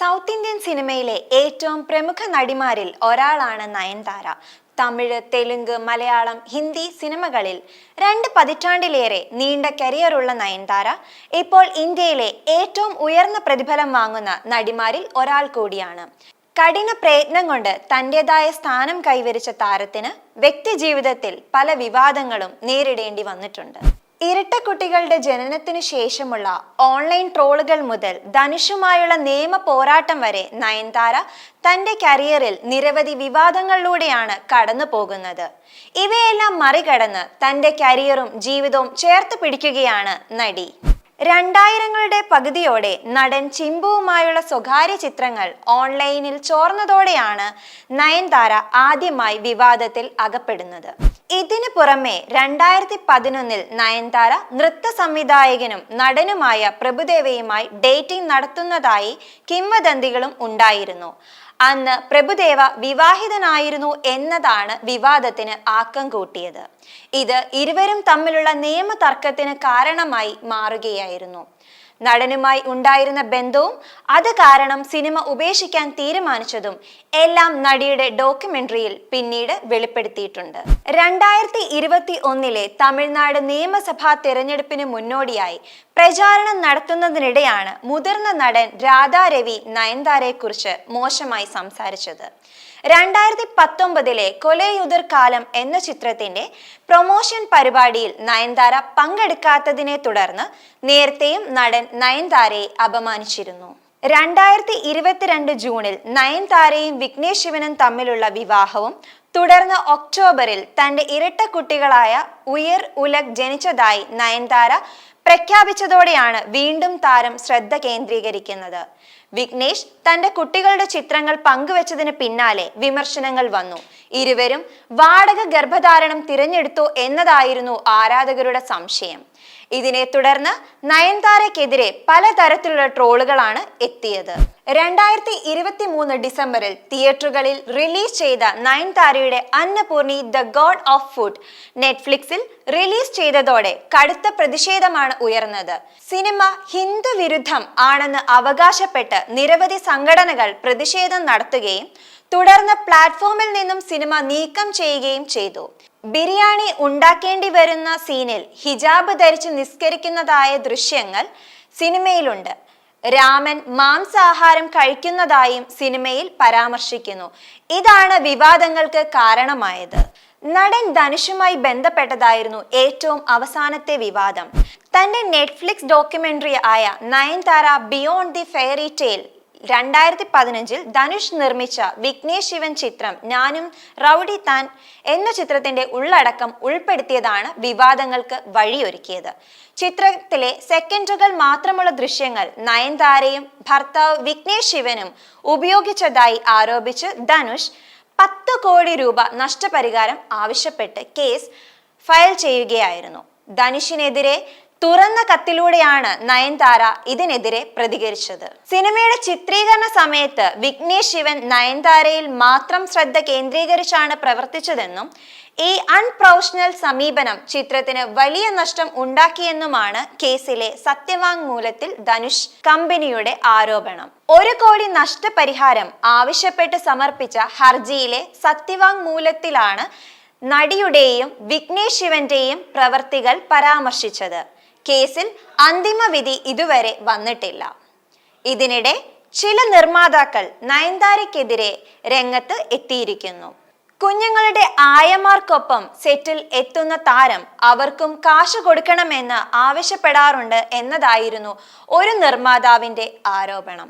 South Indian സിനിമയിലെ ഏറ്റവും പ്രമുഖ നടിമാരിൽ ഒരാളാണ് നയൻതാര. തമിഴ് തെലുങ്ക് മലയാളം ഹിന്ദി സിനിമകളിൽ രണ്ട് പതിറ്റാണ്ടിലേറെ നീണ്ട കരിയറുള്ള നയൻതാര ഇപ്പോൾ ഇന്ത്യയിലെ ഏറ്റവും ഉയർന്ന പ്രതിഫലം വാങ്ങുന്ന നടിമാരിൽ ഒരാൾ കൂടിയാണ്. കഠിന പ്രയത്നം കൊണ്ട് തന്റെതായ സ്ഥാനം കൈവരിച്ച താരത്തിന് വ്യക്തിജീവിതത്തിൽ പല വിവാദങ്ങളും നേരിടേണ്ടി വന്നിട്ടുണ്ട്. ഇരട്ടക്കുട്ടികളുടെ ജനനത്തിനു ശേഷമുള്ള ഓൺലൈൻ ട്രോളുകൾ മുതൽ ധനുഷുമായുള്ള നിയമ പോരാട്ടം വരെ നയൻതാര തന്റെ കരിയറിൽ നിരവധി വിവാദങ്ങളിലൂടെയാണ് കടന്നു പോകുന്നത്. ഇവയെല്ലാം മറികടന്ന് തന്റെ കരിയറും ജീവിതവും ചേർത്ത് പിടിക്കുകയാണ് നടി. രണ്ടായിരങ്ങളുടെ പകുതിയോടെ നടൻ ചിമ്പുവുമായുള്ള സ്വകാര്യ ചിത്രങ്ങൾ ഓൺലൈനിൽ ചോർന്നതോടെയാണ് നയൻതാര ആദ്യമായി വിവാദത്തിൽ അകപ്പെടുന്നത്. ഇതിനു പുറമെ രണ്ടായിരത്തി പതിനൊന്നിൽ നയൻതാര നൃത്ത സംവിധായകനും നടനുമായ പ്രഭുദേവയുമായി ഡേറ്റിംഗ് നടത്തുന്നതായി കിംവദന്തികളും ഉണ്ടായിരുന്നു. അന്ന് പ്രഭുദേവ വിവാഹിതനായിരുന്നു എന്നതാണ് വിവാദത്തിന് ആക്കം കൂട്ടിയത്. ഇത് ഇരുവരും തമ്മിലുള്ള നിയമ തർക്കത്തിന് കാരണമായി മാറുകയായിരുന്നു. നടനുമായി ഉണ്ടായിരുന്ന ബന്ധവും അത് കാരണം സിനിമ ഉപേക്ഷിക്കാൻ തീരുമാനിച്ചതും എല്ലാം നടിയുടെ ഡോക്യുമെന്ററിയിൽ പിന്നീട് വെളിപ്പെടുത്തിയിട്ടുണ്ട്. രണ്ടായിരത്തി ഇരുപത്തി ഒന്നിലെ തമിഴ്നാട് നിയമസഭാ തെരഞ്ഞെടുപ്പിന് മുന്നോടിയായി പ്രചാരണം നടത്തുന്നതിനിടെയാണ് മുതിർന്ന നടൻ രാധാരവി നയൻതാരയെക്കുറിച്ച് മോശമായി സംസാരിച്ചത്. രണ്ടായിരത്തി പത്തൊമ്പതിലെ കൊലയുതിർ കാലം എന്ന ചിത്രത്തിന്റെ പ്രൊമോഷൻ പരിപാടിയിൽ നയൻതാര പങ്കെടുക്കാത്തതിനെ തുടർന്ന് നേരത്തെയും നടൻ നയൻതാരയെ അപമാനിച്ചിരുന്നു. രണ്ടായിരത്തി ഇരുപത്തിരണ്ട് ജൂണിൽ നയൻതാരയും വിഘ്നേഷ് ശിവനും തമ്മിലുള്ള വിവാഹവും തുടർന്ന് ഒക്ടോബറിൽ തന്റെ ഇരട്ട കുട്ടികളായ ഉയർ ഉലക് ജനിച്ചതായി നയൻതാര പ്രഖ്യാപിച്ചതോടെയാണ് വീണ്ടും താരം ശ്രദ്ധ കേന്ദ്രീകരിക്കുന്നത്. വിഘ്നേഷ് തന്റെ കുട്ടികളുടെ ചിത്രങ്ങൾ പങ്കുവച്ചതിന് പിന്നാലെ വിമർശനങ്ങൾ വന്നു. ഇരുവരും വാടക ഗർഭധാരണം തിരഞ്ഞെടുത്തു എന്നതായിരുന്നു ആരാധകരുടെ സംശയം. ഇതിനെ തുടർന്ന് നയൻതാരയ്ക്കെതിരെ പലതരത്തിലുള്ള ട്രോളുകളാണ് എത്തിയത്. രണ്ടായിരത്തി ഇരുപത്തി മൂന്ന് ഡിസംബറിൽ തിയേറ്ററുകളിൽ റിലീസ് ചെയ്ത നയൻതാരയുടെ Annapoorani the god of food നെറ്റ്ഫ്ലിക്സിൽ release ചെയ്തതോടെ കടുത്ത പ്രതിഷേധമാണ് ഉയർന്നത്. സിനിമ ഹിന്ദു വിരുദ്ധം ആണെന്ന് അവകാശപ്പെട്ട് നിരവധി സംഘടനകൾ പ്രതിഷേധം നടത്തുകയും തുടർന്ന് പ്ലാറ്റ്ഫോമിൽ നിന്നും സിനിമ നീക്കം ചെയ്യുകയും ചെയ്തു. ബിരിയാണി ഉണ്ടാക്കേണ്ടി വരുന്ന സീനിൽ ഹിജാബ് ധരിച്ച് നിസ്കരിക്കുന്നതായ ദൃശ്യങ്ങൾ സിനിമയിലുണ്ട്. രാമൻ മാംസാഹാരം കഴിക്കുന്നതായും സിനിമയിൽ പരാമർശിക്കുന്നു. ഇതാണ് വിവാദങ്ങൾക്ക് കാരണമായത്. നടൻ ധനുഷുമായി ബന്ധപ്പെട്ടതായിരുന്നു ഏറ്റവും അവസാനത്തെ വിവാദം. തന്റെ നെറ്റ്ഫ്ലിക്സ് ഡോക്യുമെന്ററി ആയ Nayanthara beyond the fairy tale രണ്ടായിരത്തി പതിനഞ്ചിൽ ധനുഷ് നിർമ്മിച്ച വിഘ്നേഷ് ശിവൻ ചിത്രം ഞാനും റൗഡി താൻ എന്ന ചിത്രത്തിന്റെ ഉള്ളടക്കം ഉൾപ്പെടുത്തിയതാണ് വിവാദങ്ങൾക്ക് വഴിയൊരുക്കിയത്. ചിത്രത്തിലെ സെക്കൻഡുകൾ മാത്രമുള്ള ദൃശ്യങ്ങൾ നയൻതാരയും ഭർത്താവ് വിഘ്നേഷ് ശിവനും ഉപയോഗിച്ചതായി ആരോപിച്ച് ധനുഷ് പത്ത് കോടി രൂപ നഷ്ടപരിഹാരം ആവശ്യപ്പെട്ട് കേസ് ഫയൽ ചെയ്യുകയായിരുന്നു. ധനുഷിനെതിരെ തുറന്ന കത്തിലൂടെയാണ് നയൻതാര ഇതിനെതിരെ പ്രതികരിച്ചത്. സിനിമയുടെ ചിത്രീകരണ സമയത്ത് വിഘ്നേഷ് ശിവൻ നയൻതാരയിൽ മാത്രം ശ്രദ്ധ കേന്ദ്രീകരിച്ചാണ് പ്രവർത്തിച്ചതെന്നും ഈ അൺപ്രൊഫഷണൽ സമീപനം ചിത്രത്തിന് വലിയ നഷ്ടം ഉണ്ടാക്കിയെന്നുമാണ് കേസിലെ സത്യവാങ്മൂലത്തിൽ ധനുഷ് കമ്പനിയുടെ ആരോപണം. ഒരു കോടി നഷ്ടപരിഹാരം ആവശ്യപ്പെട്ട് സമർപ്പിച്ച ഹർജിയിലെ സത്യവാങ്മൂലത്തിലാണ് നടിയുടെയും വിഘ്നേഷ് ശിവന്റെയും പ്രവർത്തികൾ പരാമർശിച്ചത്. കേസിൽ അന്തിമ വിധി ഇതുവരെ വന്നിട്ടില്ല. ഇതിനിടെ ചില നിർമ്മാതാക്കൾ നയൻതാരയ്ക്കെതിരെ രംഗത്ത് എത്തിയിരിക്കുന്നു. കുഞ്ഞുങ്ങളുടെ ആയമാർക്കൊപ്പം സെറ്റിൽ എത്തുന്ന താരം അവർക്കും കാശ് കൊടുക്കണമെന്ന് ആവശ്യപ്പെടാറുണ്ട് എന്നതായിരുന്നു ഒരു നിർമ്മാതാവിന്റെ ആരോപണം.